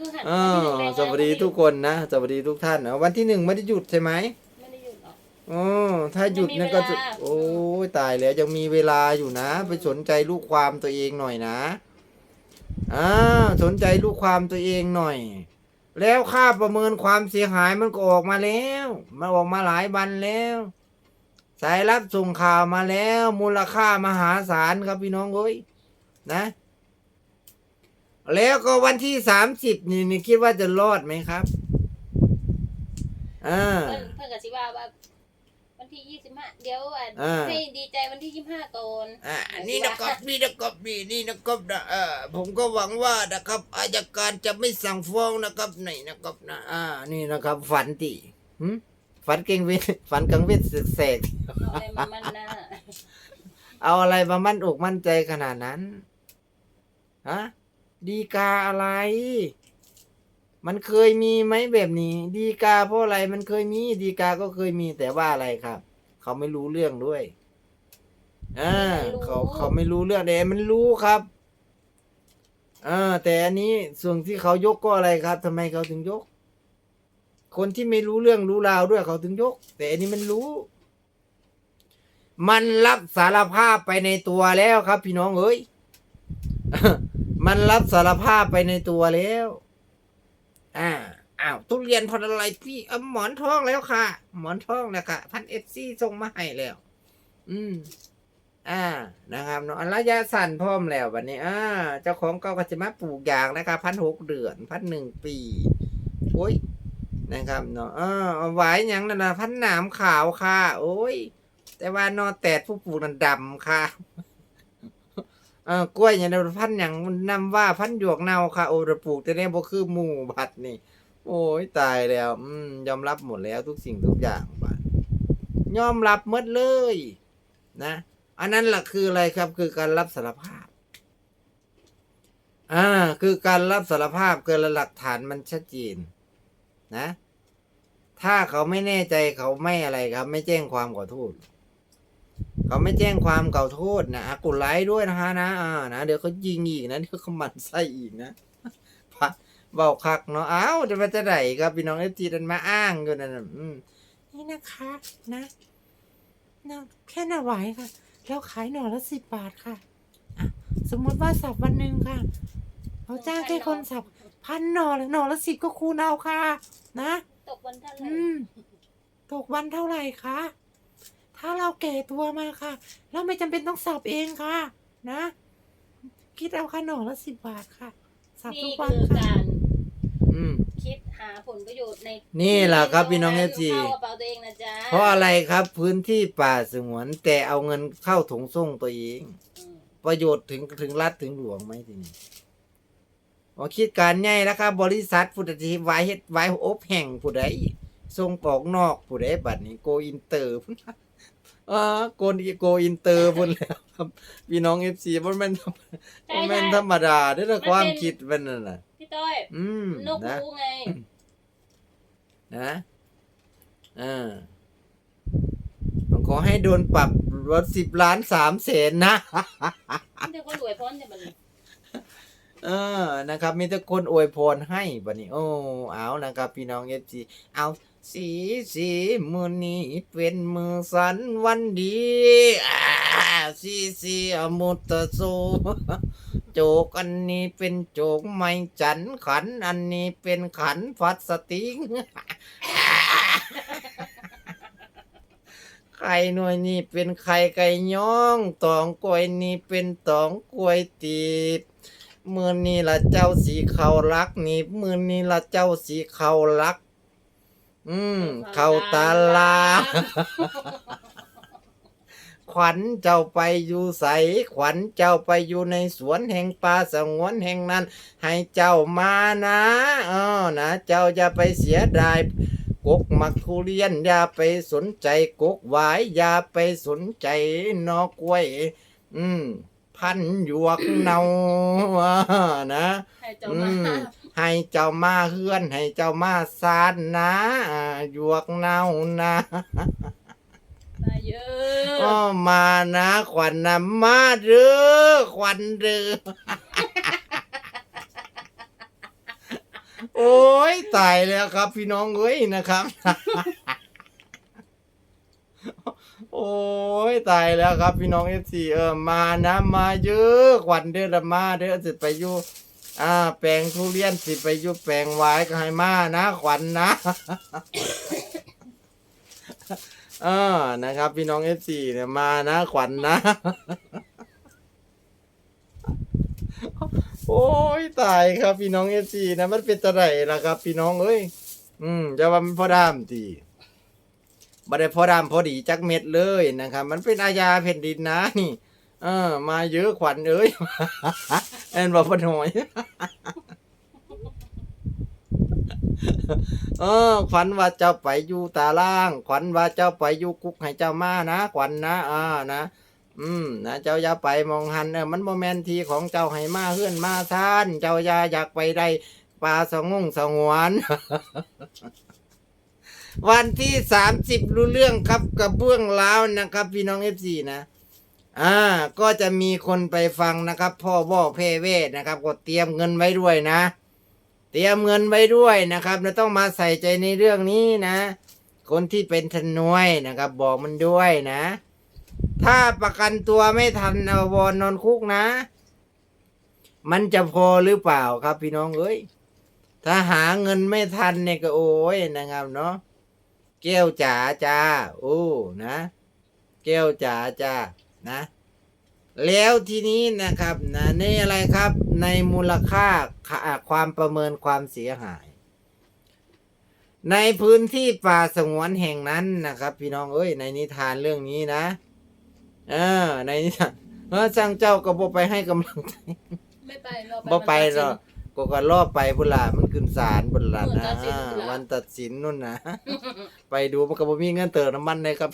คือหันเอวันที่อหนึ่งแรงสวัสดีทุกคนนะสวัสดีทุกท่านนะวันที่หนึ่งไม่ได้หยุดใช่ไหมไม่ได้หยุดหรอก อ๋อถ้าหยุดนั่นก็จะยังมีเวลา โอ้ยตายแล้วยังมีเวลาอยู่นะ ไปสนใจลูกความตัวเองหน่อยนะอ่าสนใจลูกความตัวเองหน่อย แล้วค่าประเมินความเสียหายมันก็ออกมาแล้วมันออกมาหลายวันแล้ว สายรับส่งข่าวมาแล้ว มูลค่ามหาศาลครับพี่น้องเอ้ยนะ แล้วก็วันที่สามสิบนี่นี่คิดว่าจะรอดไหมครับอ่า เพื่อนเพื่อนกับชิว่าว่า วันที่ยี่สิบห้าเดี๋ยวอะอ่า ให้ดีใจวันที่ยี่สิบห้าก่อน อ่านี่นะครับนี่นะครับนี่นี่นะครับนะเออผมก็หวังว่านะครับอายการจะไม่สั่งฟ้องนะครับไหนนะครับนะอ่า นี่นะครับ ฝันติหึฝันเก่งเวทฝันกังเวทสึกแสกเอาอะไรมามันนะเอาอะไรมามั่นอกมั่นใจขนาดนั้นฮะ ดีกาอะไร มันเคยมีไหมแบบนี้ ดีกาเพราะอะไรมันเคยมีดีกาก็เคยมีแต่ว่าอะไรครับ เขาไม่รู้เรื่องด้วยอ่าเขาเขาไม่รู้เรื่องแต่มันรู้ครับอ่าแต่อันนี้ส่วนที่เขายกก็อะไรครับทำไมเขาถึงยก คนที่ไม่รู้เรื่องรู้ราวด้วยเขาถึงยก แต่อันนี้มันรู้ มันรับสารภาพไปในตัวแล้วครับ พี่น้องเอ้ย มันรับสารภาพไปในตัวแล้ว อ่า อ้าวทุเรียนพันอะไรพี่เอาหมอนทองแล้วค่ะ หมอนทองนะคะพันเอฟซีส่งมาให้แล้ว อืม อ่า นะครับเนาะระยะสั้นพร้อมแล้ววันนี้ อ่า เจ้าของก็จะมาปลูกยางนะคะพันหกเดือน พันหนึ่งปี โอ้ย นะครับเนาะอ่าเอาไว้ยังนั่นนะพันหนามขาวค่ะ โอ้ย แต่ว่านอแตดผู้ปลูกนั่นดำค่ะ เออกล้วยอย่างนั้นพันอย่างมันนำว่าพันหยวกเนาค่ะโอ้ระปลูกแต่เนี่ยบ่คือหมู่บัดนี่ โอ้ยตายแล้ว อืมยอมรับหมดแล้วทุกสิ่งทุกอย่างบัดยอมรับหมดเลย นะ อันนั้นแหละคืออะไรครับคือการรับสารภาพ อ่า คือการรับสารภาพเกินหลักฐานมันชัดเจนนะ ถ้าเขาไม่แน่ใจเขาไม่อะไรครับ ไม่แจ้งความขอโทษ เขาไม่แจ้งความเก่าโทษนะอะกดไลค์ด้วยนะฮะนะอ่านะเดี๋ยวเขายิงอีกนะเดี๋ยวเขาหมันไส้อีกนะพะเบาคักเนาะอ้าวจะมาจะไหนครับพี่น้องเอฟจีดันมาอ้างอยู่นั่นน่ะอืมนี่นะคะนะนะแค่หน่อไหวค่ะเราขายหน่อละสิบบาทค่ะอะสมมติว่าสับวันหนึ่งค่ะเราจ้างแค่คนสับพันหน่อละหน่อละสิบก็คูณเอาค่ะ นะ ตกวันเท่าไหร่อืมตกวันเท่าไหร่คะ ถ้าเราแก่ตัวมาค่ะ เราไม่จำเป็นต้องสับเองค่ะ นะ คิดเอาค่ะหน่อละสิบบาทค่ะ สับทุนี่กวันคือค่ะ การอืม คิดหาผลประโยชน์ในนี่แหละครับพี่น้องที่ FG เข้ากระเป๋าตัวเองนะจ๊ะเพราะอะไรครับพื้นที่ป่าสงวน แต่เอาเงินเข้าถุงส่งตัวเอง อืมประโยชน์ถึงถึงรัฐถึงหลวงไหมทีนี้ว่าคิดการใหญ่แล้วครับ บริษัทผู้ใดที่ไว้เฮ็ดไว้อบแห่งผู้ใดส่งออกนอกผู้ใดบัดนี้โกอินเตอร์ อ่าโกนโกอินเตอร์พุ่นแล้วครับพี่น้องเอฟซีบ่แม่นธรรมใช่บ่แม่นใช่ธรรมดาเด้อละความคิดเป็นนั่นน่ะ พี่ต้อยอืมนกนะรู้ไง นะอ่าผมขอให้โดนปรับรถสิบล้านสามแสนนะ เดี๋ยวก็รวยพ้นจะมัน เออนะครับ มีแต่คนอวยพรให้บัดนี้ โอ้เอานะครับ พี่น้องเอฟซีเอาสีสีมือนี้เป็นมือสันวันดีอ่าสีสีอมุตตะโซโจกอันนี้เป็นโจกไม้จันขัน อันนี้เป็นขันพลาสติกไข่หน่วยนี่เป็นไข่ไก่ย่องตองกล้วยนี่เป็นตองกล้วยตีบ มือนี่ละเจ้าสีเขารักนี่มือนี่ละเจ้าสีเขารัก อืม เขาตาลา ขวัญเจ้าไปอยู่ใส ขวัญเจ้าไปอยู่ในสวนแห่งป่าสงวนแห่งนั้น ให้เจ้ามานะเออนะเจ้าอย่าไปเสียดายกกมักทุเรียนอย่าไปสนใจกกหวายอย่าไปสนใจนอกล้วย อืม พันหยวกเนาอ่านะให้เจ้าอืมามให้เจ้ามาเฮือน ให้เจ้ามาสานนะอ่าหยวกเนานะมาเยอะก็มานะขวัญนำมาเด้อขวัญเด้อโอ้ยตายแล้วครับพี่น้องเอ้ยนะครับ โอ้ยตายแล้วครับ พี่น้องเอฟซีเออมานะ มาเยอะขวัญเด้อละมาเด้อสิไปอยู่อ่า แปลงทุเรียนสิไปอยู่แปลงไว้ก็ให้มานะ ขวัญนะเออนะครับ พี่น้องเอฟซีเนี่ยมานะขวัญนะ โอ้ยตายครับ พี่น้องเอฟซีนะมันเป็นตะไรล่ะครับ พี่น้องเอ้ยอืมจะว่ามันพอดามตี บ่ได้พอดามพอดีจักเม็ดเลยนะครับ มันเป็นอาญาแผ่นดินนะนี่ เออ มาเยอะขวัญเอ้ยแอนบอกพอหน่อยเออขวัญว่าเจ้าไปอยู่ตาล่าง ขวัญว่าเจ้าไปอยู่กุกให้เจ้ามานะขวัญนะอ่านะอืมนะเจ้าอย่าไปมองหันเออมันโมเมนทีของเจ้าให้มาเฮื่อนมาซ่าน เจ้าอย่าอยากไปได้ป่าสงงสงวน วันที่สามสิบรู้เรื่องครับกับเบื้องล้าวนะครับ พี่น้องเอฟซีนะ อ่า ก็จะมีคนไปฟังนะครับ พ่อบ่อเพเวทนะครับ ก็เตรียมเงินไว้ด้วยนะ เตรียมเงินไว้ด้วยนะครับเราต้องมาใส่ใจในเรื่องนี้นะ คนที่เป็นทนวยนะครับ บอกมันด้วยนะ ถ้าประกันตัวไม่ทันเอาวอนนอนคุกนะ มันจะพอหรือเปล่าครับพี่น้องเอ้ยถ้าหาเงินไม่ทันเนี่ยก็โอ้ยนะครับเนาะ แก้วจ๋าจ้า โอ้ นะ แก้วจ๋าจ้า นะ แล้วทีนี้นะครับนะในอะไรครับ ในมูลค่าค่าความประเมินความเสียหาย ในพื้นที่ป่าสงวนแห่งนั้นนะครับ พี่น้องเอ้ย ในนิทานเรื่องนี้นะ เออ ในนิทานเออสร้างเจ้าก็บ่ไปให้กำลังใจ ไม่ไปเราบ่ไปหรวันอก ก็ก็รอบไปพุ่นล่ะมันขึ้นศาลพุ่นล่ะเออนะตัดสินพุ่นล่ะวันตัดสินนู่นนะไปดูมันก็บ่มีเงินเติมน้ำมันเลยครับ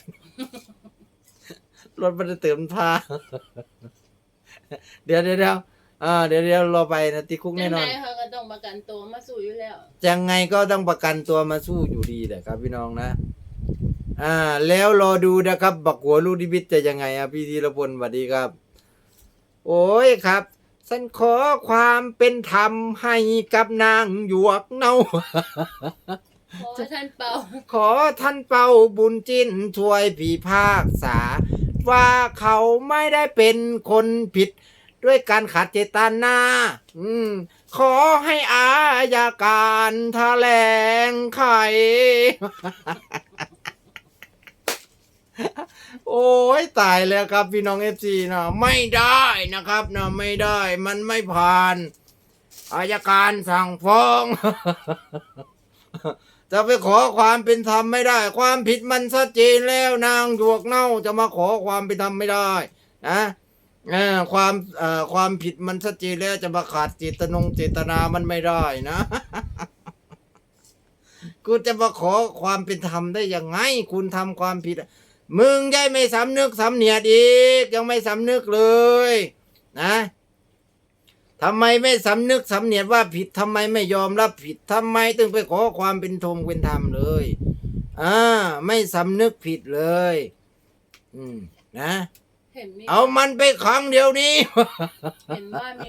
รถมันจะเติมผ้าเดี๋ยวเดี๋ยวเดี๋ยวอ่าเดี๋ยวเดี๋ยวรอไปนะติดคุกจัแน่งนไงอนเขาก็ต้องประกันตัวมาสู้อยู่แล้วยังไงก็ต้องประกันตัวมาสู้อยู่ดีแหละครับ พี่น้องนะ อ่า แล้วรอดูนะครับ บักหัวลูกดิบิตจะยังไงอะพี่ธีรพลสวัสดีครับ โอ้ยครับ ฉันขอความเป็นธรรมให้กับนางหยวกเนา ขอให้ท่านเป่าขอท่านเป่าบุญจินช่วยผีภาคษา ว่าเขาไม่ได้เป็นคนผิด ด้วยการขาดเจตนาอืม ขอให้อายาการแถลงไข โอ้ยตายแล้วครับพี่น้องเอฟซีนะไม่ได้นะครับนะไม่ได้มันไม่ผ่าน อายการสั่งฟ้อง จะไปขอความเป็นธรรมไม่ได้ ความผิดมันชัดเจนแล้วนางหยวกเน่าจะมาขอความเป็นธรรมไม่ได้นะความความผิดมันชัดเจนแล้วจะมาขาดเจตนงเจตนามันไม่ได้นะกูจะมาขอความเป็นธรรมได้ยังไง คุณทำความผิด มึงได้ไม่สำนึกสำเนียดอีก ยังไม่สำนึกเลย นะทำไมไม่สำนึกสำเนียดว่าผิดทำไมไม่ยอมรับผิดทำไมถึงไปขอความเป็นธงเป็นธรรมเลยอ่าไม่สำนึกผิดเลย อืมนะ เห็นมีเอามันไปขังเดี๋ยวนี้ เห็นว่ามี